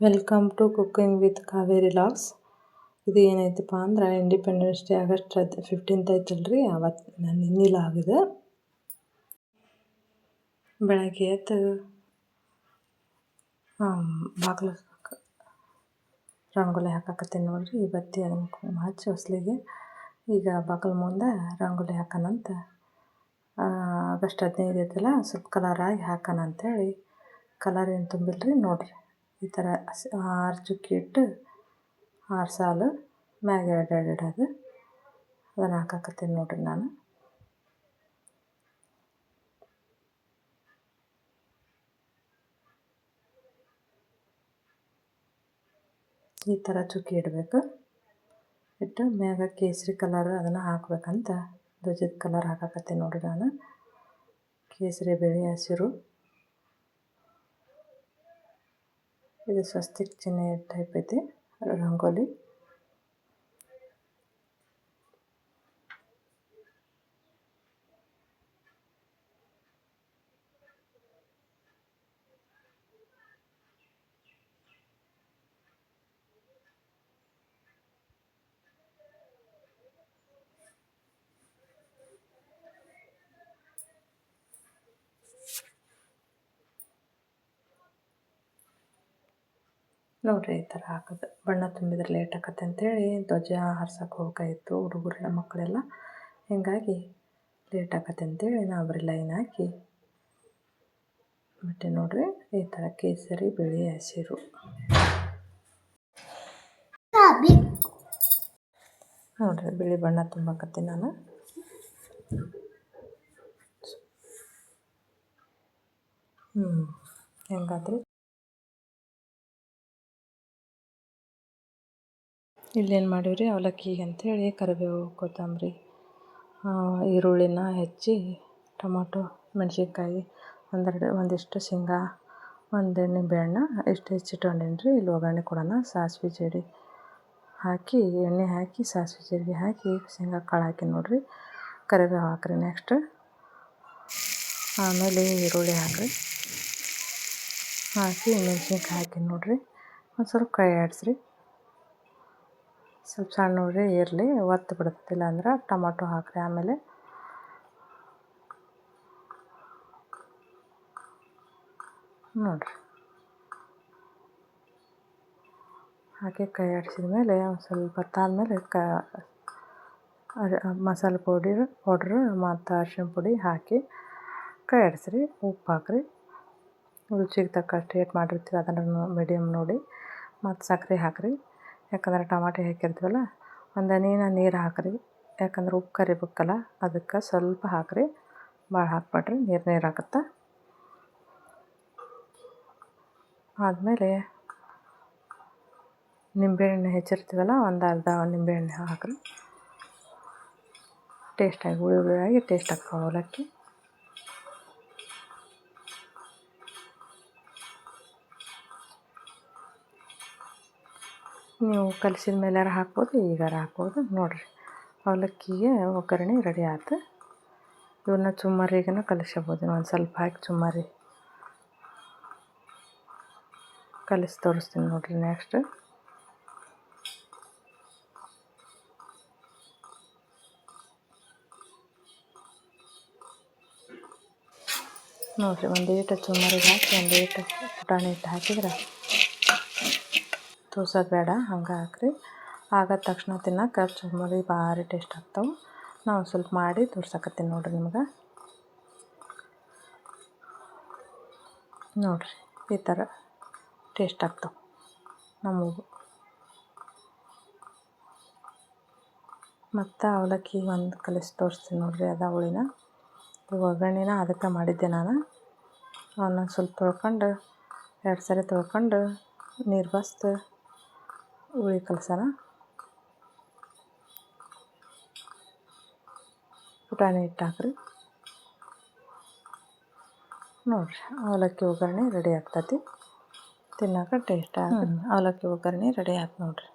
Welcome to cooking with Kaveri logs. ಇದು ಏನೈತಪ್ಪ ಅಂದ್ರೆ ಇಂಡಿಪೆಂಡೆನ್ಸ್ ಡೇ ಆಗಸ್ಟ್ ಫಿಫ್ಟೀನ್ತ್ ಐತಲ್ರಿ. ಅವತ್ತು ನಾನು ನಿನ್ನಿಲ್ಲ ಆಗಿದೆ. ಬೆಳಗ್ಗೆ ಎದ್ದು ಬಾಗಿಲು ರಂಗೋಲಿ ಹಾಕಾಕತ್ತೀನಿ ನೋಡ್ರಿ. ಈ ಬತ್ತಿ ಅದನ್ನು ಹಚ್ಚಿ ಹೊಸ್ಲಿಗೆ. ಈಗ ಬಾಗಿಲು ಮುಂದೆ ರಂಗೋಲಿ ಹಾಕೋಣಂತ ಆಗಸ್ಟ್ ಹದಿನೈದು ಐತಲ್ಲ, ಸ್ವಲ್ಪ ಕಲರಾಗಿ ಹಾಕೋಣ ಅಂತೇಳಿ. ಕಲರ್ ಏನು ತುಂಬಿಲ್ಲ ರೀ ನೋಡಿರಿ. ಈ ಥರ ಆರು ಚುಕ್ಕಿ ಇಟ್ಟು ಆರು ಸಾಲು ಮ್ಯಾಗ ಎರಡು ಎರಡು ಇಡೋದು ಅದನ್ನು ಹಾಕಾಕತ್ತೀನಿ ನೋಡಿರಿ ನಾನು. ಈ ಥರ ಚುಕ್ಕಿ ಇಡಬೇಕು. ಇಟ್ಟು ಮ್ಯಾಗ ಕೇಸರಿ ಕಲರ್ ಅದನ್ನು ಹಾಕ್ಬೇಕಂತ ಧ್ವಜದ ಕಲರ್ ಹಾಕಾಕತ್ತೀನಿ ನೋಡಿರಿ ನಾನು. ಕೇಸರಿ ಬಿಳಿ ಹಸಿರು. ఇది స్వస్తిక్ చిన్న టైప్ అయితే రంగోలి. ನೋಡಿರಿ, ಈ ಥರ ಹಾಕೋದು. ಬಣ್ಣ ತುಂಬಿದ್ರೆ ಲೇಟ್ ಆಕತ್ತೆ ಅಂತೇಳಿ ಧ್ವಜ ಹಾರ್ಸಕ್ಕೆ ಹೋಗಾಯಿತು ಹುಡುಗರೆಲ್ಲ, ಮಕ್ಕಳೆಲ್ಲ. ಹೀಗಾಗಿ ಲೇಟ್ ಆಕತ್ತೆ ಅಂತೇಳಿ ನಾವು ಬರೀ ಲೈನ್ ಹಾಕಿ. ಮತ್ತೆ ನೋಡಿರಿ, ಈ ಥರ ಕೇಸರಿ, ಬಿಳಿ, ಹಸಿರು. ನೋಡಿರಿ, ಬಿಳಿ ಬಣ್ಣ ತುಂಬಾಕತ್ತೀನಿ ನಾನು. ಹ್ಞೂ ಹೆಂಗಾದ್ರಿ ಇಲ್ಲೇನು ಮಾಡೀವ್ರಿ? ಅವಲಕ್ಕಿಗೆ ಅಂಥೇಳಿ ಕರಿಬೇವು, ಕೊತ್ತಂಬರಿ ಈರುಳ್ಳಿನ ಹೆಚ್ಚಿ, ಟೊಮೊಟೊ, ಮೆಣಸಿನ್ಕಾಯಿ, ಒಂದೆರಡು, ಒಂದಿಷ್ಟು ಶೇಂಗಾ ಒಂದು ನಿಂಬೆಹಣ್ಣು ಇಷ್ಟು ಹೆಚ್ಚಿಟ್ಕೊಂಡೀನಿ ರೀ ಇಲ್ಲಿ ಒಗ್ಗರಣೆ ಕೊಡೋಣ, ಸಾಸಿವೆ ಜಡಿ ಹಾಕಿ, ಎಣ್ಣೆ ಹಾಕಿ, ಸಾಸಿವೆ ಜೀರಿಗೆ ಹಾಕಿ, ಶೇಂಗಾ ಕಾಳು ಹಾಕಿ ನೋಡಿರಿ. ಕರಿಬೇವು ಹಾಕ್ರಿ ನೆಕ್ಸ್ಟ್ ಆಮೇಲೆ ಈರುಳ್ಳಿ ಹಾಕಿರಿ. ಹಾಕಿ, ಮೆಣಸಿನ್ಕಾಯಿ ಹಾಕಿ ನೋಡಿರಿ. ಒಂದು ಸ್ವಲ್ಪ ಕೈ ಆಡಿಸ್ರಿ. ಸ್ವಲ್ಪ ಸಣ್ಣ ನೋಡ್ರಿ ಇರಲಿ, ಒತ್ತು ಬಿಡ್ತೈತಿಲ್ಲ ಅಂದ್ರೆ ಟೊಮೊಟೊ ಹಾಕ್ರಿ. ಆಮೇಲೆ ನೋಡಿರಿ. ಹಾಕಿ ಕೈ ಆಡಿಸಿದ ಮೇಲೆ ಒಂದು ಸ್ವಲ್ಪ ಹೊತ್ತಾದ್ಮೇಲೆ ಕ ಮಸಾಲೆ ಪುಡಿ, ಪೌಡ್ರು, ಮತ್ತು ಅರ್ಶಿಣ ಪುಡಿ ಹಾಕಿ ಕೈ ಆಡಿಸ್ರಿ. ಉಪ್ಪು ಹಾಕ್ರಿ. ರುಚಿಗೆ ತಕ್ಕಷ್ಟು ಏಟ್ ಮಾಡಿರ್ತೀವಿ. ಅದನ್ನು ಮೀಡಿಯಮ್ ನೋಡಿ. ಮತ್ತು ಸಕ್ಕರೆ ಹಾಕಿರಿ. ಯಾಕಂದ್ರೆ ಟಮಾಟೆ ಹಾಕಿರ್ತೀವಲ್ಲ ಒಂದು ಹನಿನ ನೀರು ಹಾಕಿರಿ. ಯಾಕಂದ್ರೆ ಉಪ್ಪು ಕರಿಬೇಕಲ್ಲ ಅದಕ್ಕೆ ಸ್ವಲ್ಪ ಹಾಕಿರಿ. ಭಾಳ ಹಾಕ್ಬೇಡ್ರಿ, ನೀರು ನೀರು ಆಗುತ್ತೆ. ಆದಮೇಲೆ ನಿಂಬೆಹಣ್ಣು ಹೆಚ್ಚಿರ್ತೀವಲ್ಲ, ಒಂದು ಅರ್ಧ ನಿಂಬೆಹಣ್ಣು ಹಾಕಿರಿ. ಟೇಸ್ಟಾಗಿ ಹುಳಿ ಹುಳಿಯಾಗಿ ಟೇಸ್ಟ್ ಆಗ್ತಾವೆ ಅವಲಕ್ಕಿ. ನೀವು ಕಲಸಿದ ಮೇಲಾರ ಹಾಕ್ಬೋದು ಈಗಾರ ಹಾಕ್ಬೋದು ನೋಡಿರಿ. ಅವಲಕ್ಕಿಗೆ ಒಗ್ಗರಣೆ ರೆಡಿ ಆಯ್ತು ಇವನ್ನ ಚುಮ್ಮರಿಗನ ಕಲಿಸ್ಬೋದು. ಒಂದು ಸ್ವಲ್ಪ ಹಾಕಿ ಚುಮ್ಮರಿ. ಕಲಿಸಿ ತೋರಿಸ್ತೀನಿ ನೋಡಿರಿ ನೆಕ್ಸ್ಟ್ ನೋಡಿರಿ, ಒಂದು ಈಟ ಚುಮ್ಮರಿಗೆ ಹಾಕಿ, ಒಂದು ಈಟ ಪುಟಾಣಿ ಹಿಟ್ಟು ಹಾಕಿದ್ರೆ ತೋರ್ಸೋದು ಬೇಡ, ಹಂಗೆ ಹಾಕ್ರಿ. ಆಗದ ತಕ್ಷಣ ತಿನ್ನೋಕೆ ಚುರುಮುರಿ ಭಾರಿ ಟೇಸ್ಟ್ ಆಗ್ತಾವೆ. ನಾವು ಸ್ವಲ್ಪ ಮಾಡಿ ತೋರ್ಸಕತ್ತೀನಿ ನೋಡಿರಿ ನಿಮ್ಗೆ. ನೋಡಿರಿ, ಈ ಥರ ಟೇಸ್ಟ್ ಆಗ್ತಾವೆ ನಮಗೂ. ಮತ್ತು ಅವಲಕ್ಕಿ ಒಂದು ಕಲಿಸಿ ತೋರಿಸ್ತೀನಿ ನೋಡಿರಿ, ಅದ ಹುಳಿನ. ಒಗ್ಗರಣೆನ ಅದಕ್ಕೆ ಮಾಡಿದ್ದೆ ನಾನು. ಅವನ್ನ ಸ್ವಲ್ಪ ತೊಳ್ಕೊಂಡು, ಎರಡು ಸರಿ ತೊಳ್ಕೊಂಡು, ನೀರು ಬಸ್ದು ಹುಳಿ ಕಲಸೋಣ ಪುಟಾಣಿ ಹಿಟ್ಟು ಹಾಕ್ರಿ. ನೋಡಿರಿ ಅವಲಕ್ಕಿ ಒಗ್ಗರಣೆ ರೆಡಿ ಆಗ್ತೈತಿ. ತಿನ್ನೋಕೆ ಟೇಸ್ಟ್ ಅವಲಕ್ಕಿ ಒಗ್ಗರಣೆ ರೆಡಿ ಆಯ್ತು ನೋಡಿರಿ.